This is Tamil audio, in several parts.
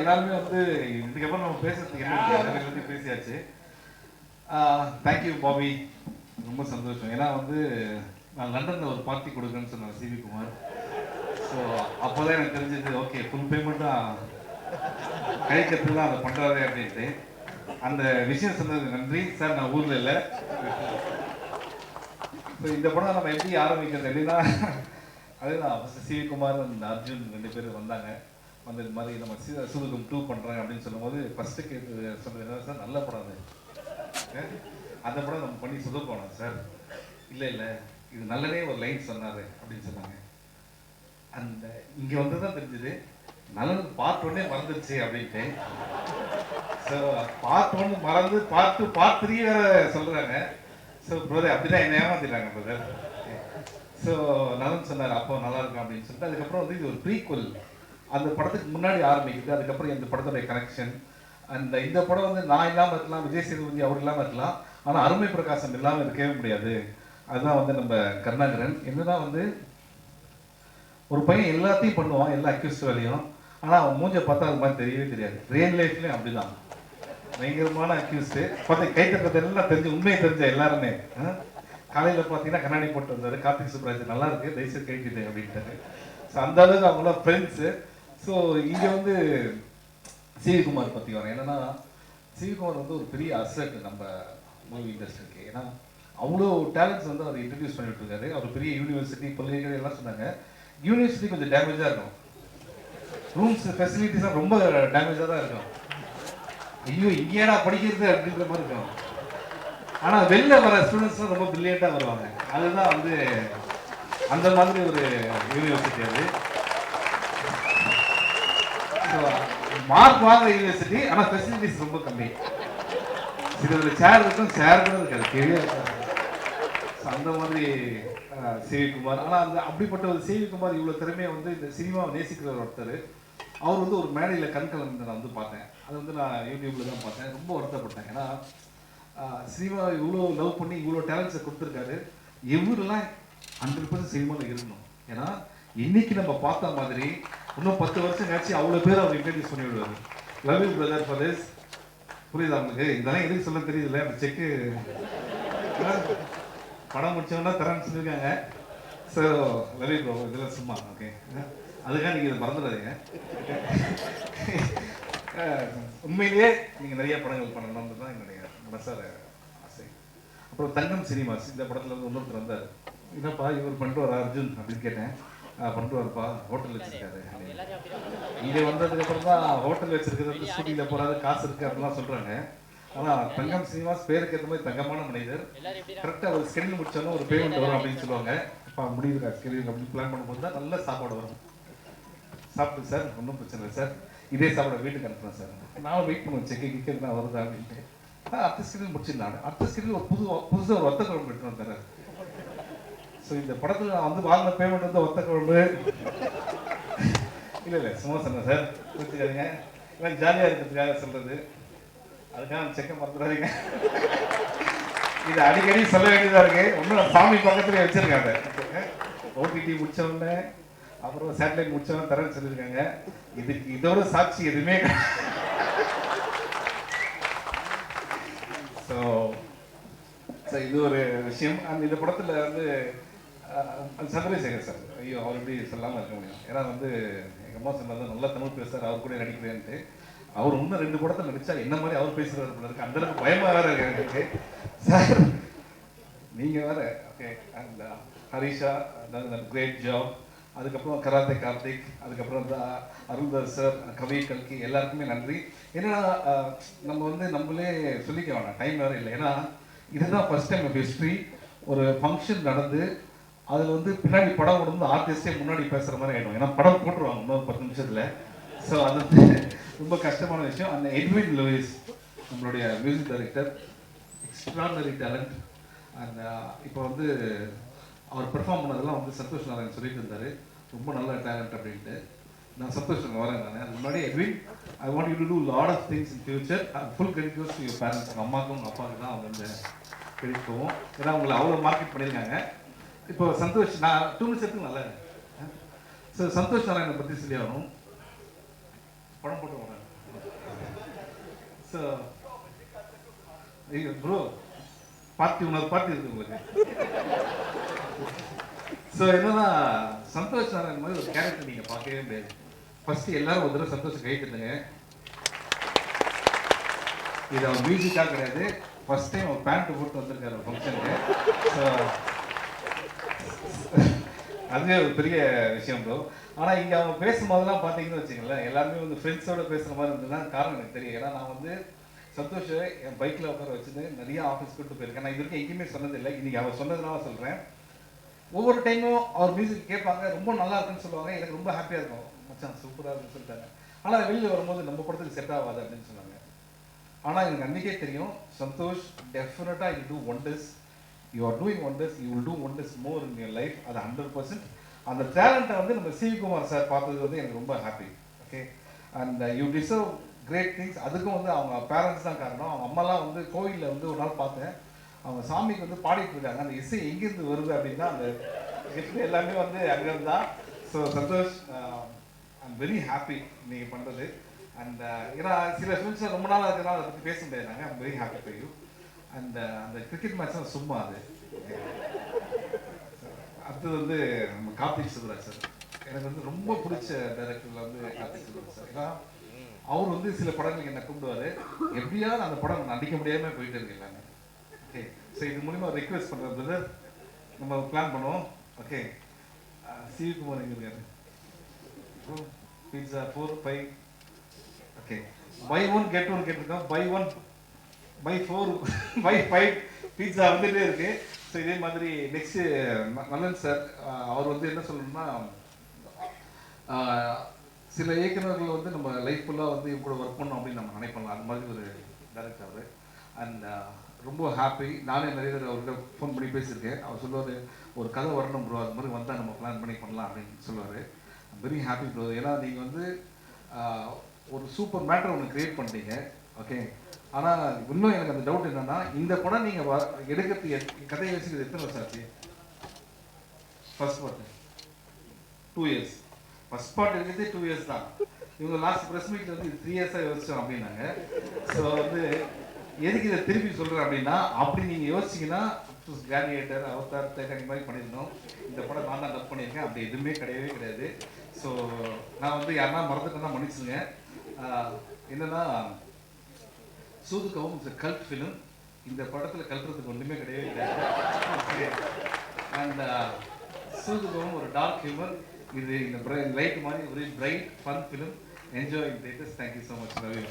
எல்லாருமே வந்து இதுக்கப்புறம் நம்ம பேசுறதுக்கு என்ன இருக்கு? பேசியாச்சு. Thank you Bobby. ரொம்ப சந்தோஷம். ஏன்னா வந்து நான் லண்டன்ல ஒரு பார்ட்டி கொடுக்குறேன்னு சொன்னேன் சிவி குமார். ஸோ அப்போதான் எனக்கு தெரிஞ்சது ஓகே ஃபுல் பேமெண்ட்டாக கழிக்கிறது தான் அதை பண்ணுறாரு அப்படின்ட்டு. அந்த விஷயம் சொன்னதுக்கு நன்றி. சார் நான் ஊரில் இல்லை. ஸோ இந்த படம் நம்ம எப்படி ஆரம்பிக்கிறது எப்படின்னா அதுதான். ஃபஸ்ட்டு சிவி குமார் அந்த அர்ஜுன் ரெண்டு பேரும் வந்தாங்க. வந்து இது மாதிரி நம்ம சீதா சுதுகம் டூ பண்ணுறாங்க அப்படின்னு சொல்லும்போது ஃபஸ்ட்டு கேட்டு சொன்னது என்ன சார்? நல்ல படம் அது. அந்த படம் நம்ம பண்ணி சொதப்போனோம் சார். இல்லை இல்லை. இது நல்லதே ஒரு லைன் சொன்னார் அப்படின்னு சொன்னாங்க. அந்த இங்கே வந்து தான் தெரிஞ்சுது. நல்லது பார்ட் ஒன்னே மறந்துருச்சு அப்படின்ட்டு. ஸோ பார்ட் ஒன் மறந்து பார்ட் டூ பார்ட் த்ரீ வேற சொல்கிறாங்க ஸோ பிரதர் அப்படிதான் என்ன ஏமாத்திட்டாங்க பிரதர் ஸோ நலன் சொன்னார். அப்போ நல்லா இருக்கும் அப்படின்னு சொல்லிட்டு அதுக்கப்புறம் வந்து இது ஒரு ப்ரீக்குவல் அந்த படத்துக்கு முன்னாடி ஆரம்பிக்குது அதுக்கப்புறம் இந்த படத்துடைய கனெக்ஷன் அந்த இந்த படம் வந்து நான் இல்லாமல் இருக்கலாம் விஜய் சேதுபதி அவர் இல்லாமல் இருக்கலாம் ஆனால் அருமை பிரகாசம் இல்லாமல் இருக்கவே முடியாது. அதுதான் வந்து நம்ம கருணாகரன். என்னதான் வந்து ஒரு பையன் எல்லாத்தையும் பண்ணுவான் எல்லா அக்யூஸ்ட் வேலையும் ஆனால் அவன் மூஞ்ச பார்த்தா அது மாதிரி தெரியவே தெரியாது. ரியல் லைஃப்லேயும் அப்படிதான். பயங்கரமான அக்யூஸ்டு பார்த்து கை எல்லாம் தெரிஞ்சு உண்மையை தெரிஞ்ச எல்லாருமே. காலையில் பார்த்தீங்கன்னா கண்ணாடி போட்டு வந்தார். கார்த்திக் சுப்ராஜ் நல்லா இருக்கு. தயவுசெய்து கேட்குது அப்படின்ட்டாரு. ஸோ அந்த அளவுக்கு அவங்களாம் ஃப்ரெண்ட்ஸு ஸோ இங்கே வந்து சிவிகுமார் பற்றி வரேன். என்னன்னா சிவிகுமார் வந்து ஒரு பெரிய அசட் நம்ம மூவி இண்டஸ்ட்ரிக்கு ஏன்னா அவ்வளோ டேலண்ட்ஸ் வந்து அவர் இன்ட்ரடியூஸ் பண்ணிட்டு இருக்காரு. அவர் பெரிய யூனிவர்சிட்டி பல்கலைக்கழகம் எல்லாம் சொன்னாங்க. யூனிவர்சிட்டி கொஞ்சம் டேமேஜாக இருக்கும். ரூம்ஸ் ஃபெசிலிட்டிஸ்லாம் ரொம்ப டேமேஜாக தான் இருக்கும். ஐயோ இங்கேடா படிக்கிறது அப்படின்ற மாதிரி இருக்கும். ஆனால் வெளில வர ஸ்டூடெண்ட்ஸ்லாம் ரொம்ப பிரில்லியண்ட்டாக வருவாங்க. அதுதான் வந்து அந்த மாதிரி ஒரு யூனிவர்சிட்டி அது. மார்க் வாங்க யூனிவர்சிட்டி ஆனால் ஃபெசிலிட்டிஸ் ரொம்ப கம்மி. சில சேர் இருக்கும் சேர் கூட இருக்காது கீழே அந்த மாதிரி சிவிகுமார் ஆனால் அந்த அப்படிப்பட்ட ஒரு சிவிகுமார் இவ்வளோ திறமையை வந்து இந்த சினிமாவை நேசிக்கிற ஒருத்தர். அவர் வந்து ஒரு மேடையில் கண்கலந்து நான் வந்து பார்த்தேன். அது வந்து நான் யூடியூப்பில் தான் பார்த்தேன். ரொம்ப வருத்தப்பட்டேன். ஏன்னா சினிமா இவ்வளோ லவ் பண்ணி இவ்வளோ டேலண்ட்ஸை கொடுத்துருக்காரு. இவரெல்லாம் ஹண்ட்ரட் பர்சன்ட் சினிமாவில் இருக்கணும்? ஏன்னா இன்னைக்கு நம்ம பார்த்த மாதிரி இன்னும் பத்து வருஷம் கழிச்சு அவ்வளோ பேர் அவர் இன்ட்ரடியூஸ் பண்ணி விடுவார் love you brother for this புரியுதா உங்களுக்கு? இதெல்லாம் எதுக்கு சொல்ல தெரியுதுல்ல? அந்த செக்கு படம் முடிச்சவனா தரேன்னு சொல்லியிருக்காங்க. ஸோ வெரி ப்ரோ இதெல்லாம் சும்மா ஓகே அதுக்காக நீங்கள் இதை மறந்துடாதீங்க. உண்மையிலேயே நீங்கள் நிறைய படங்கள் பண்ணணும்னு தான் என்னுடைய மனசார ஆசை. அப்புறம் தங்கம் சினிமாஸ் இந்த படத்துல வந்து இன்னொருத்தர் வந்தார். என்னப்பா இவர் பண்ணிட்டு வர அர்ஜுன் அப்படின்னு கேட்டேன். "ஆ, பண்ணிட்டு வரப்பா. ஹோட்டல் வச்சிருக்காரு. இங்க வந்ததுக்கு அப்புறம் தான் ஹோட்டல் வச்சிருக்கிறது வந்து ஸ்கூட்டியில போறாரு காசு இருக்கு அப்படிலாம் சொல்றாங்க. ஆனா தங்கம் சினிமாஸ் பேருக்கு ஏற்ற மாதிரி தங்கமான மனிதர். கரெக்டா ஒரு ஸ்கெடியூல் முடிச்சோன்னா ஒரு பேமெண்ட் வரும் அப்படின்னு சொல்லுவாங்க. அப்பா முடியுது ஸ்கெடியூல் அப்படின்னு பிளான் பண்ணும்போது தான் நல்ல சாப்பாடு வரும். சாப்பிட்டு சார் ஒன்றும் பிரச்சனை இல்லை சார். இதே சாப்பாடு வீட்டுக்கு அனுப்புறேன் சார். நான் வெயிட் பண்ணுவேன் செக்கு கிக்கெட் நான் வருதா அப்படின்ட்டு. அடுத்த ஸ்கெடியூல் முடிச்சிடலாம். அடுத்த ஸ்கெடியூல் ஒரு புது புதுசாக ஒரு ஒத்த குழம்பு எடுத்துட்டு வந்தார். ஸோ இந்த படத்தில் நான் வந்து வாங்கின பேமெண்ட் வந்து ஒத்த குழம்பு. இல்லை இல்லை சும்மா சொன்னேன் சார் புரிச்சுக்காதீங்க இல்லை ஜாலியாக இருக்கிறதுக்காக சொல்கிறது அதுக்காக செக்க மறந்துடாதீங்க. இது அடிக்கடி சொல்ல வேண்டியதாக இருக்குது ஒன்றும் சாமி பக்கத்தில் வச்சிருக்காங்க. ஓடிடி முடிச்ச அப்புறம் சேட்டலைட் முடிச்சவன் தரேன்னு சொல்லியிருக்காங்க. இதுக்கு இதோட சாட்சி எதுவுமே ஸோ ஸோ இது ஒரு விஷயம். அந்த இந்த படத்தில் வந்து அது சந்திரசேகர் சார். ஐயோ அவர் எப்படி சொல்லாமல் இருக்க முடியும். ஏன்னா வந்து எங்கள் அம்மா சொன்னது நல்லா தமிழ் பேசுகிறார் அவர் கூட நடிக்கிறேன்ட்டு. அவர் இன்னும் ரெண்டு படத்தில் நடித்தார் என்ன மாதிரி அவர் பேசுகிறார் போல இருக்கு. அந்த அளவுக்கு பயமாக வேற இருக்கு எனக்கு. சார் நீங்கள் வேறு. ஓகே அந்த ஹரிஷா கிரேட் ஜாப் அதுக்கப்புறம் கராத்தே கார்த்திக் அதுக்கப்புறம் இந்த அருள்தாஸ் சார் கவி கல்கி எல்லாருக்குமே நன்றி. ஏன்னா நம்ம வந்து நம்மளே சொல்லிக்க வேணாம். டைம் வேறு இல்லை. ஏன்னா இதுதான் ஃபர்ஸ்ட் டைம் ஹிஸ்ட்ரி ஒரு ஃபங்க்ஷன் நடந்து அதில் வந்து பின்னாடி படம் விடும்போது ஆர்டிஸ்டே முன்னாடி பேசுகிற மாதிரி ஆகிடும் ஏன்னா படம் போட்டுருவாங்க இன்னொரு பத்து நிமிஷத்தில். ஸோ அது வந்து ரொம்ப கஷ்டமான விஷயம். அந்த எட்வின் லூயிஸ் நம்மளுடைய music director extraordinary talent and இப்போ வந்து அவர் பெர்ஃபார்ம் பண்ணதெல்லாம் வந்து சந்தோஷ் நாராயண் சொல்லிட்டு இருந்தார். ரொம்ப நல்ல டேலண்ட் அப்படின்ட்டு. நான் சந்தோஷ் வரேன் நான். அது முன்னாடி Edwin I want you to do lot of things in future full credit use your parents உங்கள் அம்மாவுக்கும் உங்கள் அப்பாவுக்கு தான் அவங்க வந்து கிரெடிட் போவோம் ஏன்னா உங்களை அவ்வளோ மார்க்கெட் பண்ணியிருக்காங்க. இப்போ சந்தோஷ் நான் டூ மினிட்ஸ் எடுத்து நல்லா ஸோ சந்தோஷ் நாராயணனை பற்றி சொல்லி ஆகணும். படம் போட்டு வரேன் ஸோ ப்ரோ பார்ட்டி இன்னொரு பார்ட்டி இருக்கு உங்களுக்கு. ஸோ என்னன்னா சந்தோஷ் நாராயண் மாதிரி ஒரு கேரக்டர் நீங்க பார்க்கவே முடியாது. ஃபர்ஸ்ட் எல்லாரும் ஒரு தடவை சந்தோஷம் கை தட்டுங்க இது அவன் மியூசிக்காக கிடையாது. ஃபர்ஸ்ட் டைம் அவன் பேண்ட் போட்டு வந்திருக்காரு ஃபங்க்ஷனுக்கு ஸோ அதுவே ஒரு பெரிய விஷயம் ப்ரோ ஆனால் இங்கே அவங்க பேசும்போதெல்லாம் பார்த்தீங்கன்னு வச்சுக்கோங்களேன் எல்லாருமே வந்து ஃப்ரெண்ட்ஸோட பேசுகிற மாதிரி இருந்ததுன்னா காரணம் எனக்கு தெரியும் ஏன்னா நான் வந்து சந்தோஷ என் பைக்கில் உட்கார வச்சுட்டு நிறைய ஆஃபீஸ் கூட்டு போயிருக்கேன். நான் இது வரைக்கும் எங்கேயுமே சொன்னதில்லை. இன்னைக்கு அவர் சொன்னதுனால சொல்கிறேன் ஒவ்வொரு டைமும் அவர் மியூசிக் கேட்பாங்க. ரொம்ப நல்லா இருக்குன்னு சொல்லுவாங்க. எனக்கு ரொம்ப ஹாப்பியாக இருக்கும். மச்சான் சூப்பராக இருக்குன்னு சொல்லிட்டாங்க ஆனால் வெளியில் வரும்போது நம்ம படத்துக்கு செட் ஆகாது அப்படின்னு சொன்னாங்க. ஆனால் எனக்கு அன்றைக்கே தெரியும். சந்தோஷ் டெஃபினட்டாக இது do wonders you are doing wonders you will do wonders more in your life அது ஹண்ட்ரட் பர்சன்ட் அந்த டேலண்ட்டை வந்து நம்ம சிவிகுமார் சார் பார்த்தது வந்து எனக்கு ரொம்ப happy okay and you deserve great things அதுக்கும் வந்து அவங்க பேரண்ட்ஸ் தான் காரணம். அவங்க அம்மாலாம் வந்து கோயிலில் வந்து ஒரு நாள் பார்த்தேன். அவங்க சாமிக்கு வந்து பாடிட்டு இருக்காங்க. அந்த இசை எங்கேருந்து வருது அப்படின்னா அந்த gift எல்லாமே வந்து அங்கேருந்து தான். So Santhosh I'm very happy நீங்கள் பண்ணுறது அண்ட் ஏன்னா சில ஃபிலிம்ஸில் ரொம்ப நாள் இருக்கிறனால அதை பற்றி பேச முடியாது. நாங்கள் I'm very happy for you அந்த அந்த கிரிக்கெட் மேட்ச் தான் சும்மா அது. அடுத்தது வந்து நம்ம கார்த்திக் சுப்ராஜ் சார். எனக்கு வந்து ரொம்ப பிடிச்ச டைரக்டர்ல வந்து கார்த்திக் சுப்ராஜ் சார். ஏன்னா அவர் வந்து சில படங்களுக்கு என்ன கூப்பிடுவாரு. எப்படியாவது அந்த படம் நடிக்க முடியாம போயிட்டு இருக்கு ஓகே ஸோ இது மூலியமா ரிக்வெஸ்ட் பண்றேன் பிரதர் நம்ம பிளான் பண்ணுவோம். ஓகே சிவி குமார் எங்க இருக்காரு? Pizza four five okay buy one get one கேட்டிருக்கோம். Buy one buy four buy five pizza வந்துட்டே இருக்கு. ஸோ இதே மாதிரி நெக்ஸ்ட் நல்லன் சார் அவர் வந்து என்ன சொல்லணும்னா சில இயக்குநர்கள் வந்து நம்ம லைஃப் ஃபுல்லாக வந்து இவங்க கூட ஒர்க் பண்ணோம் அப்படின்னு நம்ம நினைப்பலாம் அந்த மாதிரி ஒரு டேரக்டர் அவர். அண்ட் ரொம்ப ஹாப்பி நானே நிறைய பேர் அவர்கிட்ட ஃபோன் பண்ணி பேசியிருக்கேன். அவர் சொல்லுவார் ஒரு கதை வரணும் ப்ரோ அது மாதிரி வந்தால் நம்ம பிளான் பண்ணி பண்ணலாம் அப்படின்னு சொல்லுவார். வெரி ஹாப்பி ப்ரோ ஏன்னா நீங்கள் வந்து ஒரு சூப்பர் மேட்டர் ஒன்று க்ரியேட் பண்ணிட்டீங்க. ஓகே ஆனால் இன்னும் எனக்கு அந்த டவுட் என்னன்னா இந்த படம் நீங்கள் எடுக்கிறது கதை யோசிக்கிறது எத்தனை வருஷம் ஆச்சு? First part two years first part இருக்கிறதே டூ இயர்ஸ் தான். இவங்க லாஸ்ட் ப்ரெஸ் மீட்ல வந்து த்ரீ இயர்ஸாக யோசிச்சோம் அப்படின்னாங்க. ஸோ வந்து எதுக்கு இதை திருப்பி சொல்கிறேன் அப்படின்னா அப்படி நீங்கள் யோசிச்சிங்கன்னா கிராடியேட்டர் அவதார் தேக்கணி மாதிரி பண்ணியிருந்தோம். இந்த படம் நான் தான் டப் பண்ணியிருக்கேன். அப்படி எதுவுமே கிடையவே கிடையாது. ஸோ நான் வந்து யாருன்னா மறந்துட்டேன்னா மன்னிச்சுங்க என்னன்னா சூது கவுன் இட்ஸ் கல்ட் ஃபிலிம் இந்த படத்தில் கல்றதுக்கு ஒன்றுமே கிடையவே கிடையாது. அண்ட் சூது கவுன் ஒரு டார்க் ஹியூமர் இது இந்த லைட் மாதிரி ஒரு bright fun film enjoy in theatres thank you so much Ravi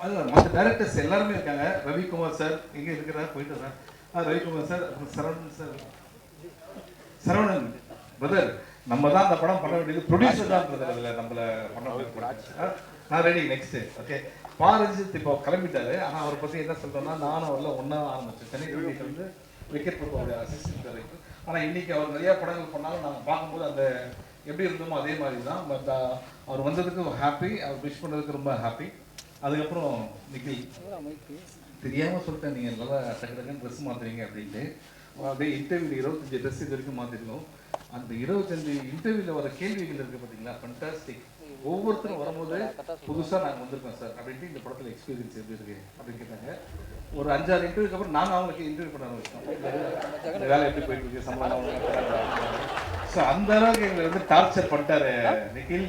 அதுதான் மற்ற டேரக்டர்ஸ் எல்லாருமே இருக்காங்க. ரவிக்குமார் சார் எங்கே இருக்கிறார்? போயிட்டு சார் ஆ Ravikumar sir Saravanan sir Saravanan brother நம்ம தான் அந்த படம் பண்ண வேண்டியது. ப்ரொடியூசர் தான் பிரதர் அதில் நம்மள பண்ண. நான் ரெடி நெக்ஸ்ட் ஓகே பாரஞ்சித் இப்போ கிளம்பிட்டாரு. ஆனால் அவரை பற்றி என்ன சொல்றேன்னா நானும் அவர்ல ஒன்றா ஆரம்பிச்சேன். சென்னை விக்கெட் போக்கோடைய அசிஸ்டன்ட் டைரக்டர் ஆனால் இன்னைக்கு அவர் நிறைய படங்கள் பண்ணாலும் நாங்கள் பார்க்கும்போது அந்த எப்படி இருந்தோமோ அதே மாதிரி தான் பட் அவர் வந்ததுக்கு ஹாப்பி அவர் விஷ் பண்ணதுக்கு ரொம்ப ஹாப்பி அதுக்கப்புறம் நிக்கில் தெரியாம சொல்லிட்டேன் நீங்க நல்லா டக்கு டக்குன்னு ட்ரெஸ் மாத்துறீங்க அப்படின்ட்டு. அப்படியே இன்டர்வியூல இருபத்தஞ்சு ட்ரெஸ் இது வரைக்கும் மாத்திருக்கோம் அந்த இருபத்தஞ்சு இன்டர்வியூல வர கேள்விகள் இருக்கு பாத்தீங்களா? ஃபண்டாஸ்டிக் ஒவ்வொருத்தரும் வரும்போது புதுசா நாங்க வந்திருக்கோம் சார் அப்படின்ட்டு இந்த படத்துல எக்ஸ்பீரியன்ஸ் எப்படி இருக்கு அப்படின்னு கேட்டாங்க. ஒரு அஞ்சாறு இன்டர்வியூக்கு அப்புறம் நாங்க அவங்களுக்கு இன்டர்வியூ பண்ண ஆரம்பிச்சோம் இந்த வேலை எப்படி போயிட்டு இருக்கு? சம்பளம் ஸோ அந்த அளவுக்கு எங்களை வந்து டார்ச்சர் பண்ணிட்டாரு நிக்கில்.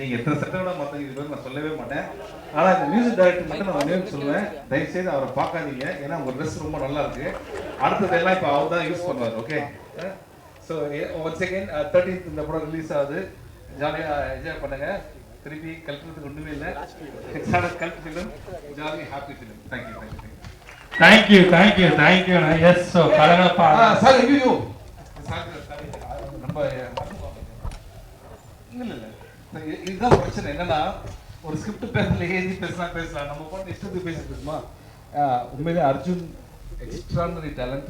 நீங்க எத்தனை சட்டோட மத்தவங்க இது வரைக்கும் நான் சொல்லவே மாட்டேன். ஆனா இந்த மியூசிக் டைரக்டர் மட்டும் நான் நேம் சொல்லுவேன். தயவு செய்து அவரை பார்க்காதீங்க. ஏன்னா உங்க ட்ரெஸ் ரொம்ப நல்லா இருக்கு. அடுத்தது எல்லாம் இப்போ அவர் தான் யூஸ் பண்ணுவார் okay so once second thirteenth இந்த படம் ரிலீஸ் ஆகுது. ஜாலியா என்ஜாய் பண்ணுங்க. திருப்பி கல்ட்டுறதுக்கு ஒண்ணுமே இல்லை. Cult film jolly happy film thank you thank you thank you thank you thank you yes so கலகலப்பா சார் ஐயோ நம்ம இல்ல இல்ல. இதுதான் பிரச்சனை. என்னன்னா ஒரு ஸ்கிரிப்ட் பேசல எழுதி பேசலாம் பேசலாம். நம்ம பாட்டு இஷ்டத்துக்கு பேசி பேசுமா உண்மையிலே அர்ஜுன் எக்ஸ்ட்ரானரி டேலண்ட்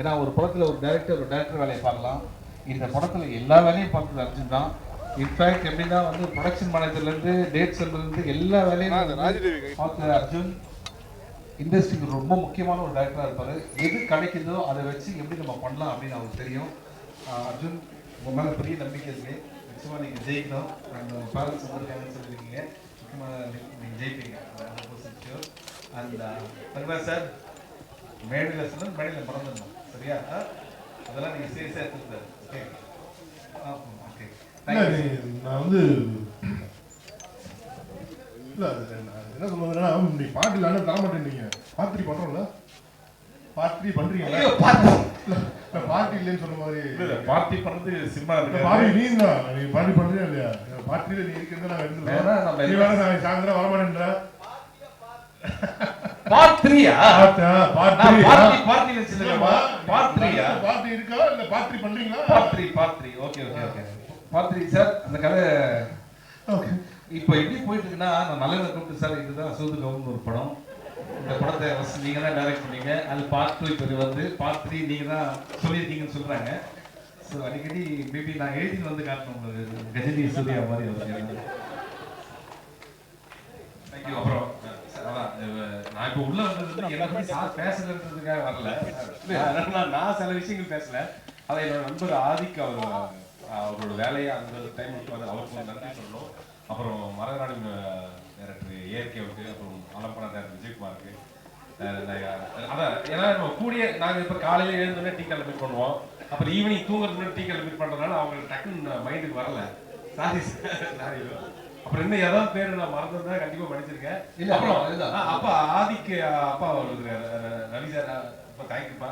ஏன்னா ஒரு படத்துல ஒரு டைரக்டர் ஒரு டைரக்டர் வேலையை பார்க்கலாம். இந்த படத்துல எல்லா வேலையும் பார்த்தது அர்ஜுன் தான். இன்ஃபேக்ட் எப்படின்னா வந்து ப்ரொடக்ஷன் மேனேஜர்ல இருந்து டேட் இருந்து எல்லா வேலையும் வந்து பார்த்த அர்ஜுன் இண்டஸ்ட்ரிக்கு ரொம்ப முக்கியமான ஒரு டைரக்டராக இருப்பாரு. எது கிடைக்குதோ அதை வச்சு எப்படி நம்ம பண்ணலாம் அப்படின்னு அவருக்கு தெரியும். அர்ஜுன் உங்க மேல பெரிய நம்பிக்கை இருக்கு. நிச்சயமா நீங்க ஜெயிக்கணும். உங்க பேரண்ட்ஸ் வந்திருக்காங்கன்னு சொல்லியிருக்கீங்க நிச்சயமா நீ- நீங்க ஜெயிப்பீங்க. அண்ட் தங்கராஜ் சார் மேடையில் சொன்னா மேடையில் மறந்துடணும். சரியா? அதெல்லாம் நீங்க சீரியஸாக எடுத்துக்கிட்டாரு ஓகே ஓகே நான் வந்து இல்ல அது நான் என்ன சொல்றதுன்னா நீ பாட்டு இல்லாம தர மாட்டேன்றீங்க பாத்திரி பண்றோம்ல. பாத்திரி பண்றீங்களா ஐயோ பாத்து இல்ல இல்ல, பாட்டி இல்லைன்னு சொன்ன மாதிரி பார்ட்டி பண்றது சினிமா இல்ல, பாட்டி நீ தான் நீ பாட்டி பண்றியா இல்லையா? பாட்டியில நீ இருக்கிறத நான் எடுத்துருவேன் நீ வேணா நான் சாயந்தரம் வரமாட்டேன்ற. பார்ட் த்ரீயா பாட்டா பாட்டி பார்ட்டி பார்ட்டி வச்சிருக்கேன். பார்ட் த்ரீயா பாட்டி இருக்கா? இல்ல பாட்டி பண்றீங்களா? Part three part three okay okay okay. Part three sir அந்த கதை ஓகே. இப்போ எப்படி போயிட்டு இருக்குன்னா நான் நல்ல கூப்பிட்டு சார் இதுதான் சூது கவுன்னு ஒரு படம். இந்த படத்தை ஃபஸ்ட் நீங்க தான் டைரக்ட் பண்ணீங்க அது பார்ட் டூ இப்போ இது வந்து பார்ட் த்ரீ நீங்க தான் சொல்லியிருக்கீங்கன்னு சொல்றாங்க. ஸோ அடிக்கடி மேபி நான் எழுதி வந்து காட்டணும் உங்களுக்கு. கஜினி சூர்யா மாதிரி ஒரு தேங்க்யூ அப்புறம் நான் இப்போ உள்ள வந்தது எல்லாருமே சார் பேசுறதுக்காக வரல. அதனால நான் சில விஷயங்கள் பேசல. அதை என்னோட நண்பர் ஆதிக் அவர் அவரோட வேலையை அந்த டைம் விட்டு வந்து அவருக்கு நன்றி சொல்லணும். அப்புறம் மரநாடு டேரக்டர் ஏற்கேவுக்கு அப்புறம் அலம்பனா விஜயகுமாருக்கு. அதான் ஏன்னா நம்ம கூடிய நாங்கள் இப்போ காலையில் எழுந்தோடனே டீ மீட் பண்ணுவோம். அப்புறம் ஈவினிங் தூங்குறதுக்கு முன்னாடி டீ கடை மீட் பண்ணுறதுனால அவங்களுக்கு டக்குன்னு மைண்டுக்கு வரல. சாரி சாரி அப்புறம் இன்னும் ஏதாவது பேர் நான் மறந்துருந்தா கண்டிப்பா படிச்சிருக்கேன் இல்ல, அப்புறம் அப்பா ஆதிக்கு அப்பா ரவி சார் அப்பா தேங்க்யூப்பா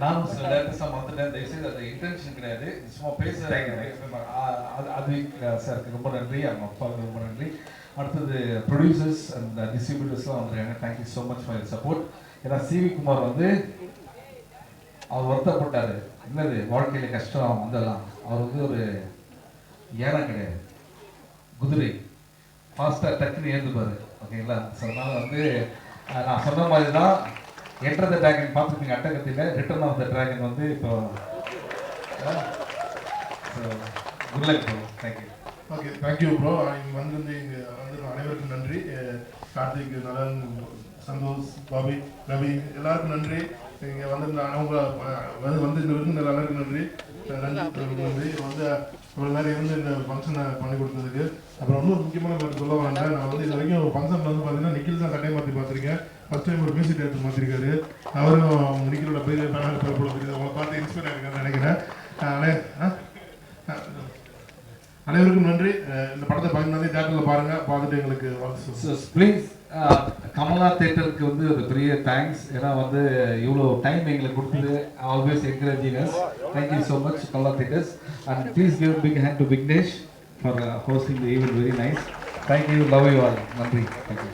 நானும் சில டேரக்டர்ஸாக மறந்துட்டேன். தயவுசெய்து அது இன்டென்ஷன் கிடையாது. சும்மா பேச Thank you. அஹ் அது சாருக்கு ரொம்ப நன்றி. அவங்க அப்பாவுக்கு ரொம்ப நன்றி. அடுத்தது ப்ரொடியூசர்ஸ் அண்ட் டிஸ்ட்ரிபியூட்டர்ஸ்லாம் வந்துருக்காங்க. Thank you so much for support ஏன்னா சிவி குமார் வந்து அவர் வருத்தப்பட்டார். என்னது வாழ்க்கையில் கஷ்டம் வந்தெல்லாம் அவர் வந்து ஒரு ஏனா கிடையாது. குதிரை. ஃபாஸ்ட்டாக டக்குன்னு ஏந்துப்பார். ஓகேங்களா? ஸோ வந்து நான் சொன்ன மாதிரி தான் என்டர் த டிராகன் பார்த்துருப்பீங்க. அட்டகத்தில் ரிட்டர்ன் ஆஃப் த ட்ராகன் வந்து இப்போ so good luck thank you okay thank you bro இங்கே வந்திருந்து இங்கே வந்து அனைவருக்கும் நன்றி. கார்த்திக் நலன் சந்தோஷ் பாபி ரவி எல்லாருக்கும் நன்றி. இங்கே வந்திருந்த அவங்க வந்து வந்து இந்த விருந்து எல்லாருக்கும் நன்றி. ரஞ்சித் நன்றி வந்து இவ்வளோ நேரம் இருந்து இந்த ஃபங்க்ஷனை பண்ணி கொடுத்ததுக்கு. அப்புறம் இன்னொரு முக்கியமான கருத்து சொல்ல வேண்டாம் நான் வந்து இது வரைக்கும் ஃபங்க்ஷனில் வந்து பார்த்தீங்கன்னா நிக்கில் தான் கட்டை மாற்றி பார்த்துருக்கேன் ஃபர்ஸ்ட் டைம் ஒரு மியூசிக் டேரக்டர் மாற்றிருக்காரு அவரும் நிக்கிலோட பெரிய பேனர் பேர் தெரியுது. அவங்களை பார்த்து இன்ஸ்பைர் ஆகிருக்கான்னு நினைக்கிறேன். அனைவருக்கும் நன்றி அஹ் இந்த படத்தை பதினாலே தேட்டரில் பாருங்க பார்த்துட்டு எங்களுக்கு வாழ்த்து ப்ளீஸ் கமலா தேட்டருக்கு வந்து ஒரு பெரிய தேங்க்ஸ் ஏன்னா வந்து இவ்வளோ டைம் எங்களுக்கு கொடுத்தது. Always encouraging us thank you so much Kamala theatres and please give big hand to Vignesh for hosting the event very nice thank you love you all நன்றி தேங்க்யூ